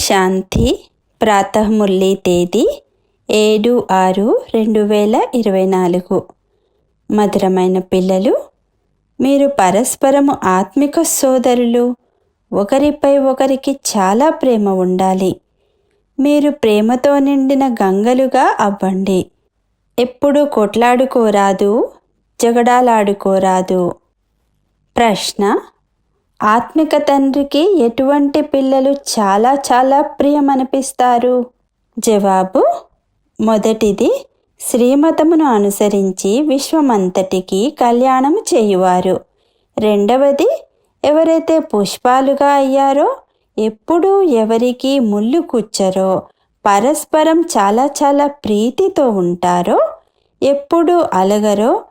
శాంతి ప్రాతమురళి తేదీ ఏడు ఆరు రెండు వేల ఇరవై నాలుగు. మధురమైన పిల్లలు మీరు పరస్పరము ఆత్మిక సోదరులు ఒకరిపై ఒకరికి చాలా ప్రేమ ఉండాలి. మీరు ప్రేమతో నిండిన గంగలుగా అవ్వండి. ఎప్పుడు కొట్లాడుకోరాదు జగడాలాడుకోరాదు. ప్రశ్న ఆత్మిక తండ్రికి ఎటువంటి పిల్లలు చాలా చాలా ప్రియమనిపిస్తారు? జవాబు మొదటిది శ్రీమతమును అనుసరించి విశ్వమంతటికి కళ్యాణము చేయువారు. రెండవది ఎవరైతే పుష్పాలుగా అయ్యారో ఎప్పుడూ ఎవరికి ముళ్ళు కూర్చరో పరస్పరం చాలా చాలా ప్రీతితో ఉంటారో ఎప్పుడు అలగరో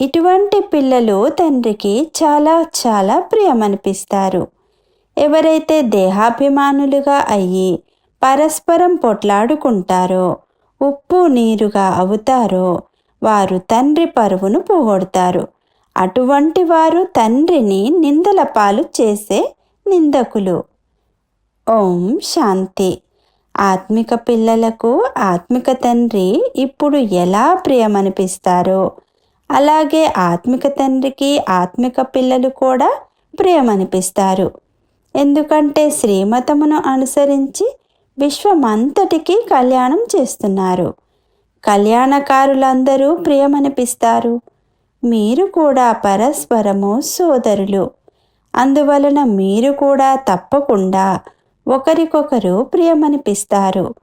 ఇటువంటి పిల్లలు తండ్రికి చాలా చాలా ప్రియమనిపిస్తారు. ఎవరైతే దేహాభిమానులుగా అయ్యి పరస్పరం పొట్లాడుకుంటారో ఉప్పు నీరుగా అవుతారో వారు తండ్రి పరువును పోగొడతారు. అటువంటి వారు తండ్రిని నిందల పాలు చేసే నిందకులు. ఓం శాంతి. ఆత్మిక పిల్లలకు ఆత్మిక తండ్రి ఇప్పుడు ఎలా ప్రియమనిపిస్తారో అలాగే ఆత్మిక తండ్రికి ఆత్మిక పిల్లలు కూడా ప్రియమనిపిస్తారు ఎందుకంటే శ్రీమతమును అనుసరించి విశ్వమంతటికీ కళ్యాణం చేస్తున్నారు. కళ్యాణకారులందరూ ప్రియమనిపిస్తారు మీరు కూడా పరస్పరము సోదరులు. అందువలన మీరు కూడా తప్పకుండా ఒకరికొకరు ప్రియమనిపిస్తారు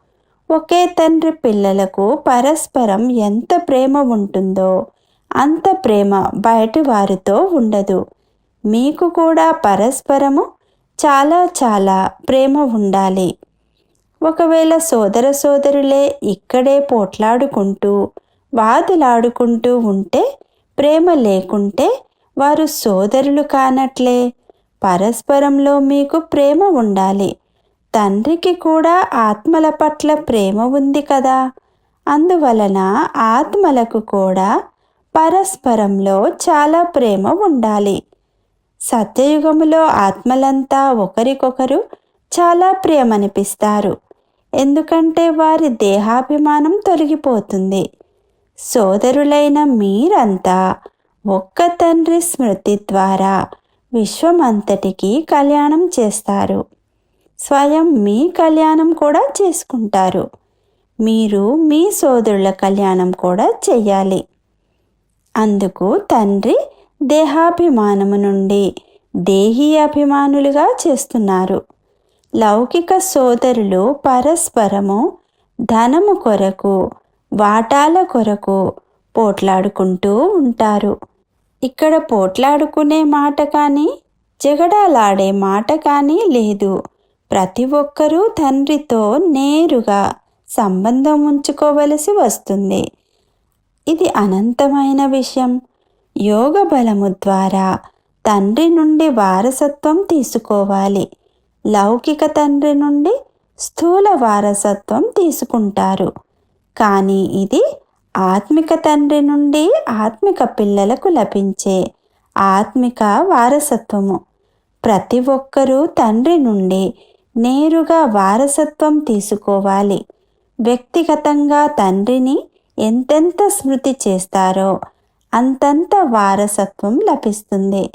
ఒకే తండ్రి పిల్లలకు పరస్పరం ఎంత ప్రేమ ఉంటుందో అంత ప్రేమ బయటి వారితో ఉండదు. మీకు కూడా పరస్పరము చాలా చాలా ప్రేమ ఉండాలి. ఒకవేళ సోదర సోదరులే ఇక్కడే పోట్లాడుకుంటూ వాదులాడుకుంటూ ఉంటే ప్రేమ లేకుంటే వారు సోదరులు కానట్లే. పరస్పరంలో మీకు ప్రేమ ఉండాలి. తండ్రికి కూడా ఆత్మల పట్ల ప్రేమ ఉంది కదా. అందువలన ఆత్మలకు కూడా పరస్పరంలో చాలా ప్రేమ ఉండాలి. సత్యయుగములో ఆత్మలంతా ఒకరికొకరు చాలా ప్రియమనిపిస్తారు ఎందుకంటే వారి దేహాభిమానం తొలగిపోతుంది. సోదరులైన మీరంతా ఒక్క తండ్రి స్మృతి ద్వారా విశ్వమంతటికి కళ్యాణం చేస్తారు. స్వయం మీ కళ్యాణం కూడా చేసుకుంటారు. మీరు మీ సోదరుల కళ్యాణం కూడా చెయ్యాలి అందుకు తండ్రి దేహాభిమానము నుండి దేహీ అభిమానులుగా చేస్తున్నారు. లౌకిక సోదరులు పరస్పరము ధనము కొరకు వాటాల కొరకు పోట్లాడుకుంటూ ఉంటారు. ఇక్కడ పోట్లాడుకునే మాట కానీ జగడాలాడే మాట కానీ లేదు. ప్రతి ఒక్కరూ తండ్రితో నేరుగా సంబంధం ఉంచుకోవలసి వస్తుంది. ఇది అనంతమైన విషయం. యోగ బలము ద్వారా తండ్రి నుండి వారసత్వం తీసుకోవాలి. లౌకిక తండ్రి నుండి స్థూల వారసత్వం తీసుకుంటారు. కానీ ఇది ఆత్మిక తండ్రి నుండి ఆత్మిక పిల్లలకు లభించే ఆత్మిక వారసత్వము. ప్రతి ఒక్కరూ తండ్రి నుండి నేరుగా వారసత్వం తీసుకోవాలి. వ్యక్తిగతంగా తండ్రిని ఎంతెంత స్మృతి చేస్తారో అంతంత వారసత్వం లభిస్తుంది.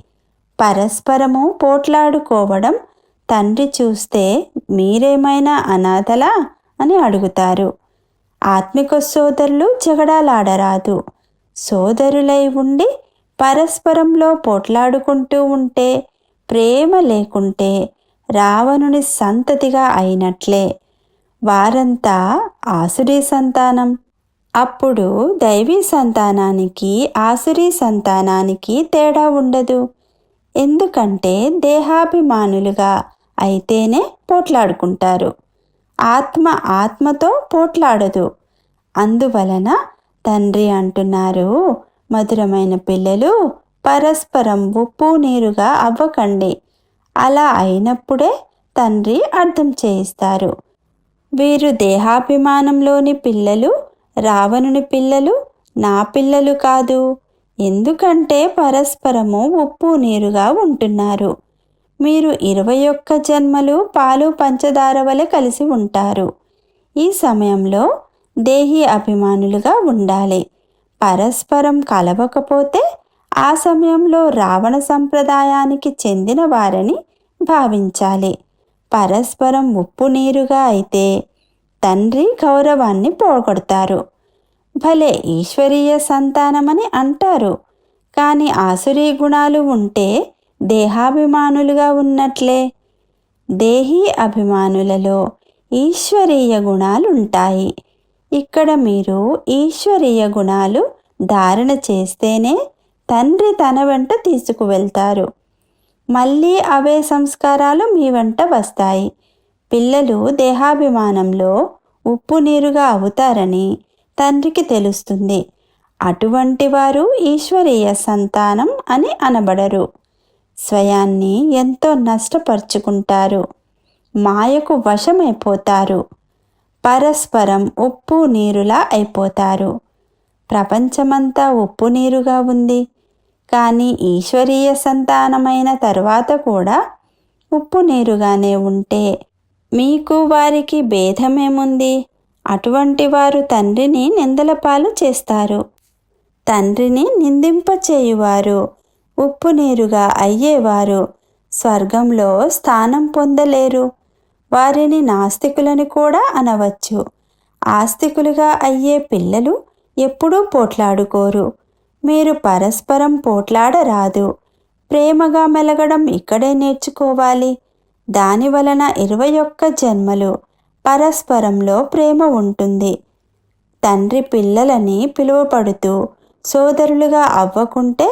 పరస్పరము పోట్లాడుకోవడం తండ్రి చూస్తే మీరేమైనా అనాథలా? అని అడుగుతారు. ఆత్మిక సోదరులు జగడాలాడరాదు. సోదరులై ఉండి పరస్పరంలో పోట్లాడుకుంటూ ఉంటే ప్రేమ లేకుంటే రావణుని సంతతిగా అయినట్లే. వారంతా ఆసురీ సంతానం. అప్పుడు దైవీ సంతానానికి ఆసురీ సంతానానికి తేడా ఉండదు. ఎందుకంటే దేహాభిమానులుగా అయితేనే పోట్లాడుకుంటారు. ఆత్మ ఆత్మతో పోట్లాడదు. అందువలన తండ్రి అంటున్నారు మధురమైన పిల్లలు పరస్పరం ఉప్పు నీరుగా అవ్వకండి. అలా అయినప్పుడే తండ్రి అర్థం చేయిస్తారు. వీరు దేహాభిమానంలోని పిల్లలు రావణుని పిల్లలు నా పిల్లలు కాదు. ఎందుకంటే పరస్పరము ఉప్పు నీరుగా ఉంటున్నారు. మీరు ఇరవై ఒక్క జన్మలు పాలు పంచదార వలె కలిసి ఉంటారు. ఈ సమయంలో దేహి అభిమానులుగా ఉండాలి. పరస్పరం కలవకపోతే ఆ సమయంలో రావణ సంప్రదాయానికి చెందిన వారని భావించాలి. పరస్పరం ఉప్పు నీరుగా అయితే తండ్రి గౌరవాన్ని పోగొడతారు. భలే ఈశ్వరీయ సంతానమని అంటారు. కానీ ఆసురీ గుణాలు ఉంటే దేహాభిమానులుగా ఉన్నట్లే. దేహీ అభిమానులలో ఈశ్వరీయ గుణాలుంటాయి. ఇక్కడ మీరు ఈశ్వరీయ గుణాలు ధారణ చేస్తేనే తండ్రి తన వెంట తీసుకువెళ్తారు. మళ్ళీ అవే సంస్కారాలు మీ వెంట వస్తాయి. పిల్లలు దేహాభిమానంలో ఉప్పు నీరుగా అవుతారని తండ్రికి తెలుస్తుంది. అటువంటి వారు ఈశ్వరీయ సంతానం అని అనబడరు. స్వయాన్ని ఎంతో నష్టపరుచుకుంటారు. మాయకు వశమైపోతారు. పరస్పరం ఉప్పు నీరులా అయిపోతారు. ప్రపంచమంతా ఉప్పు నీరుగా ఉంది. కానీ ఈశ్వరీయ సంతానమైన తర్వాత కూడా ఉప్పు నీరుగానే ఉంటే మీకు వారికి భేదమేముంది? అటువంటి వారు తండ్రిని నిందలపాలు చేస్తారు. తండ్రిని నిందింపచేయువారు ఉప్పు నీరుగా అయ్యేవారు స్వర్గంలో స్థానం పొందలేరు. వారిని నాస్తికులని కూడా అనవచ్చు. ఆస్తికులుగా అయ్యే పిల్లలు ఎప్పుడూ పోట్లాడుకోరు. మీరు పరస్పరం పోట్లాడరాదు. ప్రేమగా మెలగడం ఇక్కడే నేర్చుకోవాలి. దాని వలన ఇరవై ఒక్క జన్మలు పరస్పరంలో ప్రేమ ఉంటుంది. తండ్రి పిల్లలని పిలువపడుతూ సోదరులుగా అవ్వకుంటే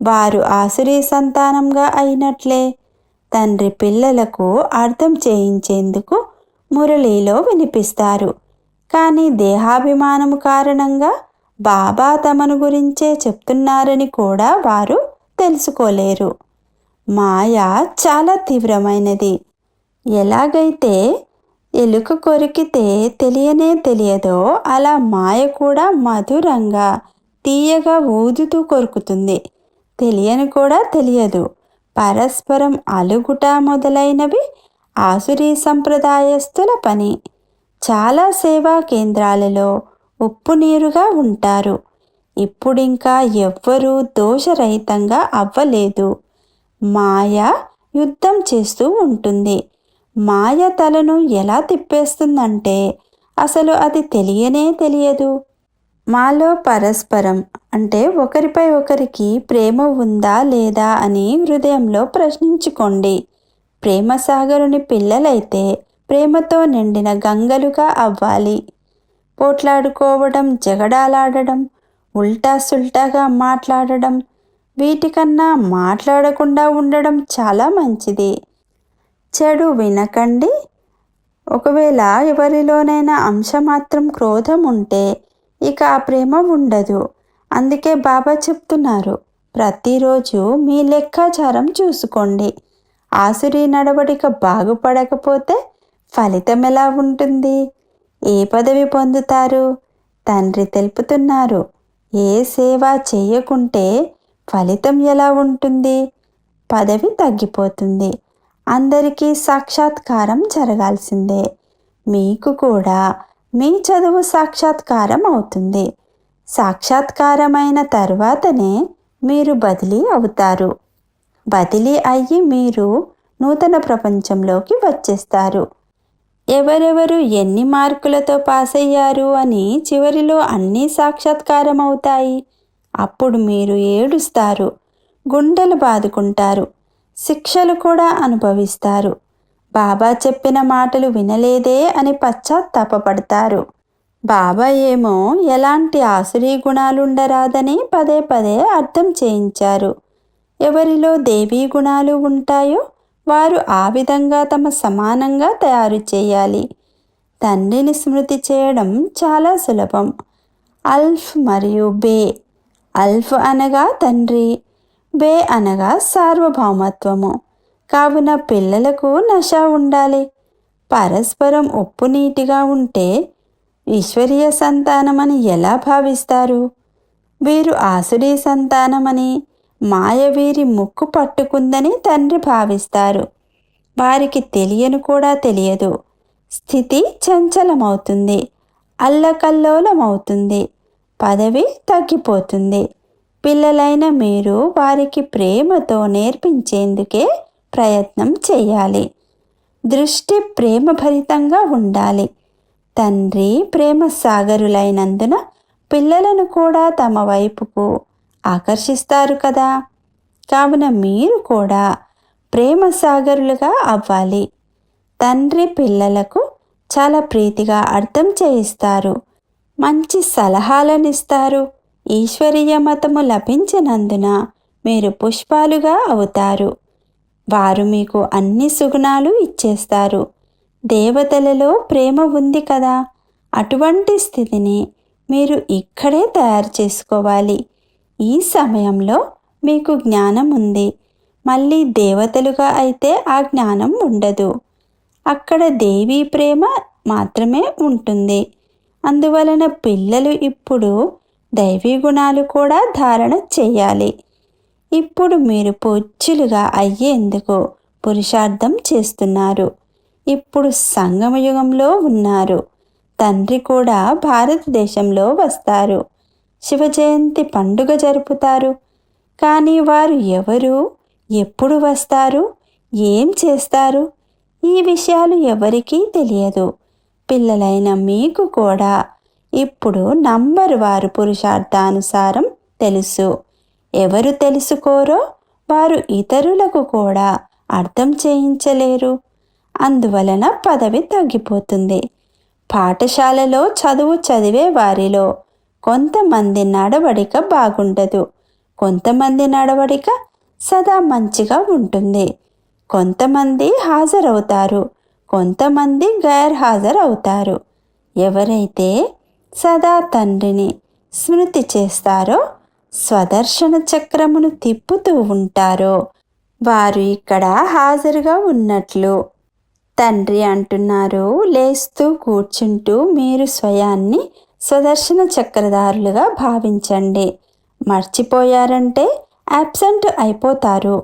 వారు ఆసురీ సంతానంగా అయినట్లే. తండ్రి పిల్లలకు అర్థం చేయించేందుకు మురళీలో వినిపిస్తారు. కానీ దేహాభిమానము కారణంగా బాబా తమను గురించే చెప్తున్నారని కూడా వారు తెలుసుకోలేరు. మాయ చాలా తీవ్రమైనది. ఎలాగైతే ఎలుక కొరికితే తెలియనే తెలియదో అలా మాయ కూడా మధురంగా తీయగా ఊదుతూ కొరుకుతుంది. తెలియని కూడా తెలియదు. పరస్పరం అలుగుట మొదలైనవి ఆసురీ సంప్రదాయస్తుల పని. చాలా సేవా కేంద్రాలలో ఉప్పు నీరుగా ఉంటారు. ఇప్పుడింకా ఎవ్వరూ దోషరహితంగా అవ్వలేదు. మాయ యుద్ధం చేస్తూ ఉంటుంది. మాయ తలను ఎలా తిప్పేస్తుందంటే అసలు అది తెలియనే తెలియదు. మాలో పరస్పరం అంటే ఒకరిపై ఒకరికి ప్రేమ ఉందా లేదా అని హృదయంలో ప్రశ్నించుకోండి. ప్రేమ సాగరుని పిల్లలైతే ప్రేమతో నిండిన గంగలుగా అవ్వాలి. పోట్లాడుకోవడం జగడాలాడడం ఉల్టా సుల్టాగా మాట్లాడడం వీటికన్నా మాట్లాడకుండా ఉండడం చాలా మంచిది. చెడు వినకండి. ఒకవేళ ఎవరిలోనైనా అంశమాత్రం క్రోధం ఉంటే ఇక ఆ ప్రేమ ఉండదు. అందుకే బాబా చెప్తున్నారు ప్రతిరోజు మీ లెక్కాచారం చూసుకోండి. ఆసురీ నడవడిక బాగుపడకపోతే ఫలితం ఎలా ఉంటుంది? ఏ పదవి పొందుతారు? తండ్రి తెలుపుతున్నారు ఏ సేవ చేయకుంటే ఫలితం ఎలా ఉంటుంది? పదవి తగ్గిపోతుంది. అందరికీ సాక్షాత్కారం జరగాల్సిందే. మీకు కూడా మీ చదువు సాక్షాత్కారం అవుతుంది. సాక్షాత్కారమైన తర్వాతనే మీరు బదిలీ అవుతారు. బదిలీ అయ్యి మీరు నూతన ప్రపంచంలోకి వచ్చేస్తారు. ఎవరెవరు ఎన్ని మార్కులతో పాస్ అయ్యారు అని చివరిలో అన్నీ సాక్షాత్కారం అవుతాయి అప్పుడు మీరు ఏడుస్తారు గుండెలు బాదుకుంటారు శిక్షలు కూడా అనుభవిస్తారు. బాబా చెప్పిన మాటలు వినలేదే అని పశ్చాత్తాపడతారు బాబా ఏమో ఎలాంటి ఆసురీ గుణాలుండరాదని పదే పదే అర్థం చేయించారు. ఎవరిలో దేవీ గుణాలు ఉంటాయో వారు ఆ విధంగా తమ సమానంగా తయారు చేయాలి. తండ్రిని స్మృతి చేయడం చాలా సులభం. అల్ఫ్ మరియు బే అల్ఫ్ అనగా తండ్రి బే అనగా సార్వభౌమత్వము. కావున పిల్లలకు నష ఉండాలి. పరస్పరం ఉప్పు నీటిగా ఉంటే ఈశ్వరీయ సంతానమని ఎలా భావిస్తారు? వీరు ఆసురీ సంతానమని మాయ వీరి ముక్కు పట్టుకుందని తండ్రి భావిస్తారు. వారికి తెలియను కూడా తెలియదు. స్థితి చంచలమవుతుంది. అల్లకల్లోలమవుతుంది. పదవి తగ్గిపోతుంది. పిల్లలైన మీరు వారికి ప్రేమతో నేర్పించేందుకే ప్రయత్నం చేయాలి. దృష్టి ప్రేమభరితంగా ఉండాలి. తండ్రి ప్రేమ సాగరులైనందున పిల్లలను కూడా తమ వైపుకు ఆకర్షిస్తారు కదా. కావున మీరు కూడా ప్రేమ సాగరులుగా అవ్వాలి. తండ్రి పిల్లలకు చాలా ప్రీతిగా అర్థం చేయిస్తారు. మంచి సలహాలను ఇస్తారు ఈశ్వరీయ మతము లభించినందున మీరు పుష్పాలుగా అవుతారు. వారు మీకు అన్ని సుగుణాలు ఇచ్చేస్తారు. దేవతలలో ప్రేమ ఉంది కదా. అటువంటి స్థితిని మీరు ఇక్కడే తయారు చేసుకోవాలి. ఈ సమయంలో మీకు జ్ఞానం ఉంది. మళ్ళీ దేవతలుగా అయితే ఆ జ్ఞానం ఉండదు. అక్కడ దేవీ ప్రేమ మాత్రమే ఉంటుంది. అందువలన పిల్లలు ఇప్పుడు దైవీ గుణాలు కూడా ధారణ చేయాలి. ఇప్పుడు మీరు పూజ్యులుగా అయ్యేందుకు పురుషార్థం చేస్తున్నారు. ఇప్పుడు సంగమయుగంలో ఉన్నారు. తండ్రి కూడా భారతదేశంలో వస్తారు. శివ జయంతి పండుగ జరుపుతారు. కానీ వారు ఎవరు? ఎప్పుడు వస్తారు? ఏం చేస్తారు? ఈ విషయాలు ఎవరికీ తెలియదు. పిల్లలైన మీకు కూడా ఇప్పుడు నంబరు వారు పురుషార్థానుసారం తెలుసు. ఎవరు తెలుసుకోరో వారు ఇతరులకు కూడా అర్థం చేయించలేరు. అందువలన పదవి తగ్గిపోతుంది. పాఠశాలలో చదువు చదివే వారిలో కొంతమంది నడవడిక బాగుండదు. కొంతమంది నడవడిక సదా మంచిగా ఉంటుంది. కొంతమంది హాజరవుతారు. కొంతమంది గైర్హాజరవుతారు. ఎవరైతే సదా తండ్రిని స్మృతి చేస్తారో స్వదర్శన చక్రమును తిప్పుతూ ఉంటారో వారు ఇక్కడ హాజరుగా ఉన్నట్లు. తండ్రి అంటున్నారు లేస్తూ కూర్చుంటూ మీరు స్వయాన్ని స్వదర్శన చక్రధారులుగా భావించండి. మర్చిపోయారంటే అబ్సెంట్ అయిపోతారు.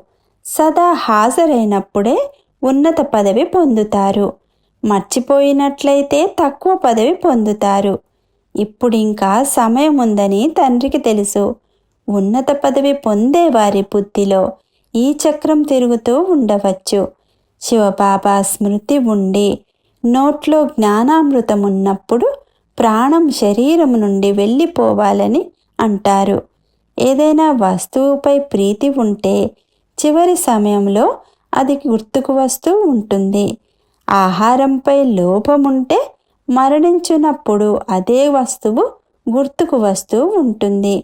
సదా హాజరైనప్పుడే ఉన్నత పదవి పొందుతారు. మర్చిపోయినట్లయితే తక్కువ పదవి పొందుతారు. ఇప్పుడు ఇంకా సమయం ఉందని తండ్రికి తెలుసు. ఉన్నత పదవి పొందే వారి బుద్ధిలో ఈ చక్రం తిరుగుతూ ఉండవచ్చు. శివబాబా స్మృతి ఉండి నోట్లో జ్ఞానామృతం ఉన్నప్పుడు ప్రాణం శరీరం నుండి వెళ్ళిపోవాలని అంటారు. ఏదైనా వస్తువుపై ప్రీతి ఉంటే చివరి సమయంలో అది గుర్తుకు వస్తూ ఉంటుంది. ఆహారంపై లోపం ఉంటే మరణించినప్పుడు అదే వస్తువు గుర్తుకు వస్తూ ఉంటుంది.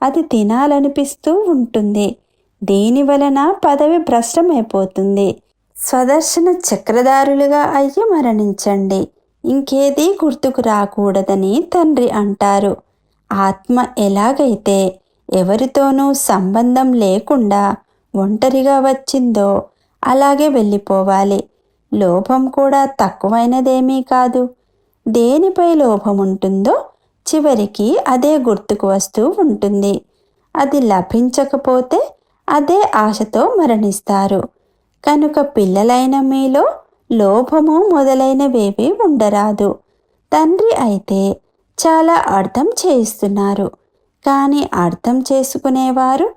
అది తినాలనిపిస్తూ ఉంటుంది. దీని వలన పదవి భ్రష్టమైపోతుంది. స్వదర్శన చక్రధారులుగా అయ్యి మరణించండి. ఇంకేదీ గుర్తుకు రాకూడదని తండ్రి అంటారు. ఆత్మ ఎలాగైతే ఎవరితోనూ సంబంధం లేకుండా ఒంటరిగా వచ్చిందో అలాగే వెళ్ళిపోవాలి. లోభం కూడా తక్కువైనదేమీ కాదు. దేనిపై లోభం ఉంటుందో చివరికి అదే గుర్తుకు వస్తూ ఉంటుంది. అది లభించకపోతే అదే ఆశతో మరణిస్తారు. కనుక పిల్లలైన మీలో లోభము మొదలైనవేవి ఉండరాదు. తండ్రి అయితే చాలా అర్థం చేయిస్తున్నారు. కానీ అర్థం చేసుకునేవారు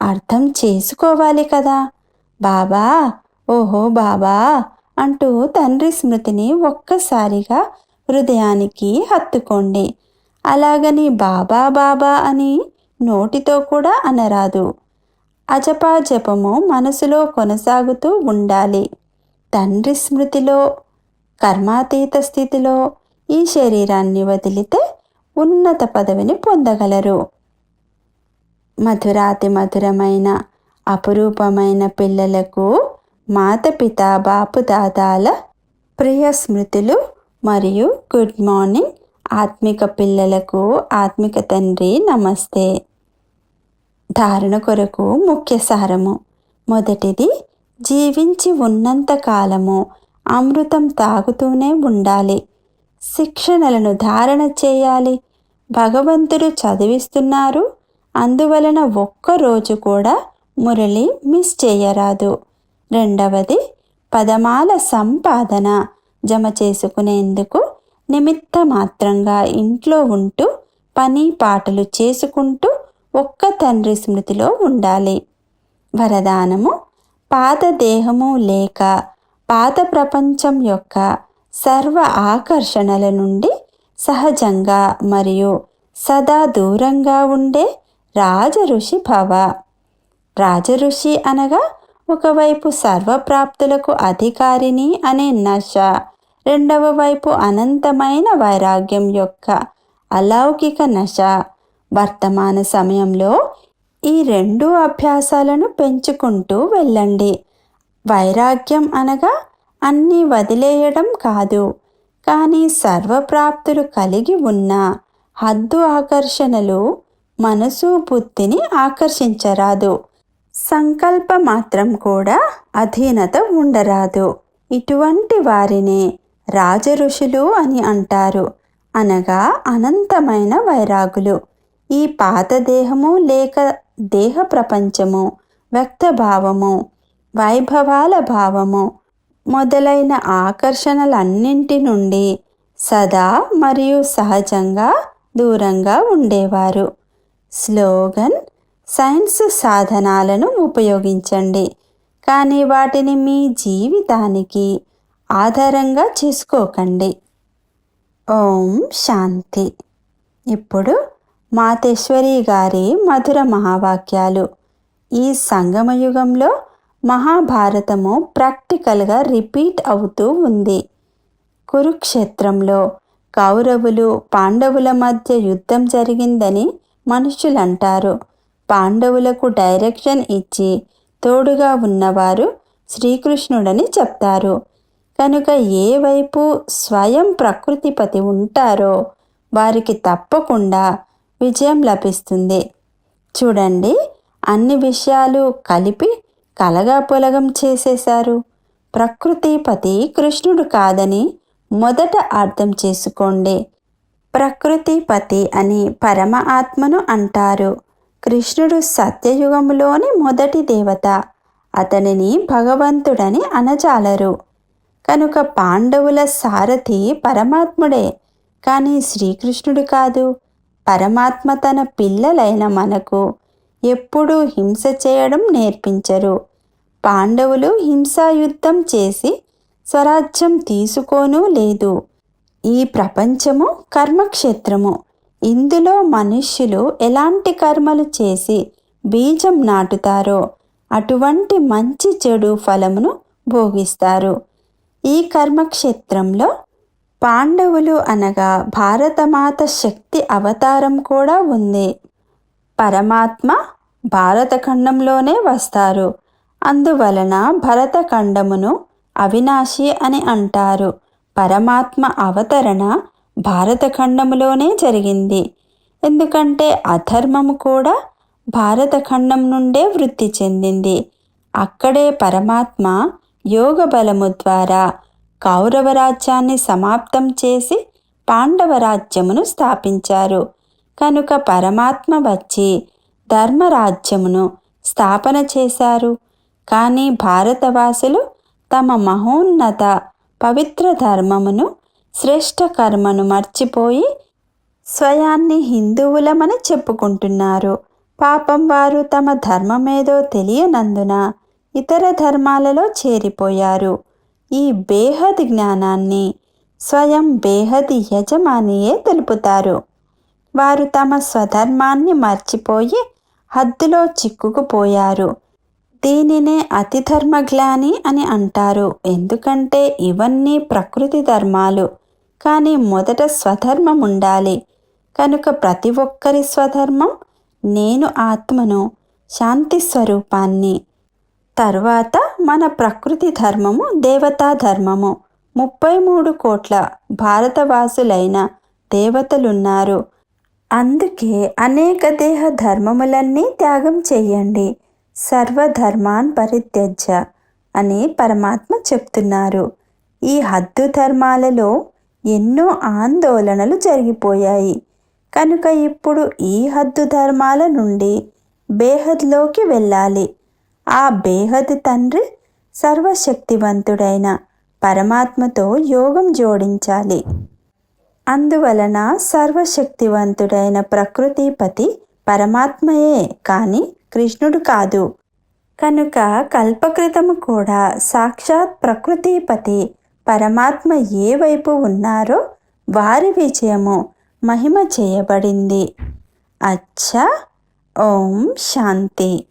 అర్థం చేసుకోవాలి కదా. బాబా ఓహో బాబా అంటూ తండ్రి స్మృతిని ఒక్కసారిగా హృదయానికి హత్తుకోండి. అలాగని బాబా బాబా అని నోటితో కూడా అనరాదు. అజపా జపము మనసులో కొనసాగుతూ ఉండాలి. తండ్రి స్మృతిలో కర్మాతీత స్థితిలో ఈ శరీరాన్ని వదిలితే ఉన్నత పదవిని పొందగలరు. మధురాతి మధురమైన అపురూపమైన పిల్లలకు మాతపిత బాపుదాదాల ప్రియ స్మృతులు మరియు గుడ్ మార్నింగ్ ఆత్మిక పిల్లలకు ఆత్మిక తండ్రి నమస్తే. ధారణ కొరకు ముఖ్య సారము. మొదటిది జీవించి ఉన్నంత కాలము అమృతం తాగుతూనే ఉండాలి. శిక్షణలను ధారణ చేయాలి. భగవంతుడు చదివిస్తున్నారు. అందువలన ఒక్కరోజు కూడా మురళి మిస్ చేయరాదు. రెండవది పదమాల సంపాదన. జమ చేసుకునేందుకు నిమిత్త మాత్రంగా ఇంట్లో ఉంటూ పని పాటలు చేసుకుంటూ ఒక్క తండ్రి స్మృతిలో ఉండాలి. వరదానము పాత దేహము లేక పాత ప్రపంచం యొక్క సర్వ ఆకర్షణల నుండి సహజంగా మరియు సదా దూరంగా ఉండే రాజఋషి భవ. రాజఋషి అనగా ఒకవైపు సర్వప్రాప్తులకు అధికారిని అనే నశ రెండవ వైపు అనంతమైన వైరాగ్యం యొక్క అలౌకిక నశ. వర్తమాన సమయంలో ఈ రెండు అభ్యాసాలను పెంచుకుంటూ వెళ్ళండి. వైరాగ్యం అనగా అన్నీ వదిలేయడం కాదు కానీ సర్వప్రాప్తులు కలిగి ఉన్న హద్దు ఆకర్షణలు మనసు బుద్ధిని ఆకర్షించరాదు. సంకల్ప మాత్రం కూడా అధీనత ఉండరాదు. ఇటువంటి వారినే రాజఋషులు అని అంటారు. అనగా అనంతమైన వైరాగులు. ఈ పాత దేహము లేక దేహ ప్రపంచము వ్యక్తభావము వైభవాల భావము మొదలైన ఆకర్షణలన్నింటి నుండి సదా మరియు సహజంగా దూరంగా ఉండేవారు. స్లోగన్ సైన్స్ సాధనాలను ఉపయోగించండి. కానీ వాటిని మీ జీవితానికి ఆధారంగా చేసుకోకండి. ఓం శాంతి. ఇప్పుడు మాతేశ్వరి గారి మధుర మహావాక్యాలు. ఈ సంగమయుగంలో మహాభారతము ప్రాక్టికల్గా రిపీట్ అవుతూ ఉంది. కురుక్షేత్రంలో కౌరవులు పాండవుల మధ్య యుద్ధం జరిగిందని మనుషులంటారు. పాండవులకు డైరెక్షన్ ఇచ్చి తోడుగా ఉన్నవారు శ్రీకృష్ణుడని చెప్తారు. కనుక ఏ వైపు స్వయం ప్రకృతిపతి ఉంటారో వారికి తప్పకుండా విజయం లభిస్తుంది. చూడండి అన్ని విషయాలు కలిపి కలగా పొలగం చేసేశారు. ప్రకృతిపతి కృష్ణుడు కాదని మొదట అర్థం చేసుకోండి. ప్రకృతిపతి అని పరమ ఆత్మను అంటారు. కృష్ణుడు సత్యయుగంలోని మొదటి దేవత. అతనిని భగవంతుడని అనజాలరు. కనుక పాండవుల సారథి పరమాత్ముడే. కానీ శ్రీకృష్ణుడు కాదు. పరమాత్మ తన పిల్లలైన మనకు ఎప్పుడూ హింస చేయడం నేర్పించరు. పాండవులు హింసాయుద్ధం చేసి స్వరాజ్యం తీసుకోనూ లేదు. ఈ ప్రపంచము కర్మక్షేత్రము. ఇందులో మనుష్యులు ఎలాంటి కర్మలు చేసి బీజం నాటుతారో అటువంటి మంచి చెడు ఫలమును భోగిస్తారు. ఈ కర్మక్షేత్రంలో పాండవులు అనగా భారతమాత శక్తి అవతారం కూడా ఉంది. పరమాత్మ భారతఖండంలోనే వస్తారు. అందువలన భరతఖండమును అవినాశి అని అంటారు. పరమాత్మ అవతరణ భారతఖండములోనే జరిగింది. ఎందుకంటే అధర్మము కూడా భారతఖండం నుండే వృద్ధి చెందింది. అక్కడే పరమాత్మ యోగ బలము ద్వారా కౌరవ రాజ్యాన్ని సమాప్తం చేసి పాండవ రాజ్యమును స్థాపించారు. కనుక పరమాత్మ వచ్చి ధర్మరాజ్యమును స్థాపన చేశారు. కానీ భారతవాసులు తమ మహోన్నత పవిత్ర ధర్మమును శ్రేష్ఠ కర్మను మర్చిపోయి స్వయాన్ని హిందువులమని చెప్పుకుంటున్నారు. పాపం వారు తమ ధర్మమేదో తెలియనందున ఇతర ధర్మాలలో చేరిపోయారు. ఈ బేహద్ జ్ఞానాన్ని స్వయం బేహద్ యజమానియే తెలుపుతారు. వారు తమ స్వధర్మాన్ని మర్చిపోయి హద్దులో చిక్కుకుపోయారు. దీనినే అతిధర్మ గ్లాని అని అంటారు. ఎందుకంటే ఇవన్నీ ప్రకృతి ధర్మాలు. కానీ మొదట స్వధర్మం ఉండాలి కనుక ప్రతి ఒక్కరి స్వధర్మం నేను ఆత్మను శాంతి స్వరూపాన్ని. తర్వాత మన ప్రకృతి ధర్మము దేవతా ధర్మము. ముప్పై మూడు కోట్ల భారతవాసులైన దేవతలున్నారు. అందుకే అనేక దేహ ధర్మములన్నీ త్యాగం చేయండి. సర్వధర్మాన్ పరిత్యజ్య అని పరమాత్మ చెప్తున్నారు. ఈ హద్దు ధర్మాలలో ఎన్నో ఆందోళనలు జరిగిపోయాయి. కనుక ఇప్పుడు ఈ హద్దు ధర్మాల నుండి బేహద్లోకి వెళ్ళాలి. ఆ బేహద్ తండ్రి సర్వశక్తివంతుడైన పరమాత్మతో యోగం జోడించాలి. అందువలన సర్వశక్తివంతుడైన ప్రకృతిపతి పరమాత్మయే. కానీ కృష్ణుడు కాదు. కనుక కల్పకృతము కూడా సాక్షాత్ ప్రకృతిపతి పరమాత్మ ఏ వైపు ఉన్నారో వారి విజయము మహిమ చేయబడింది. అచ్చా. ఓం శాంతి.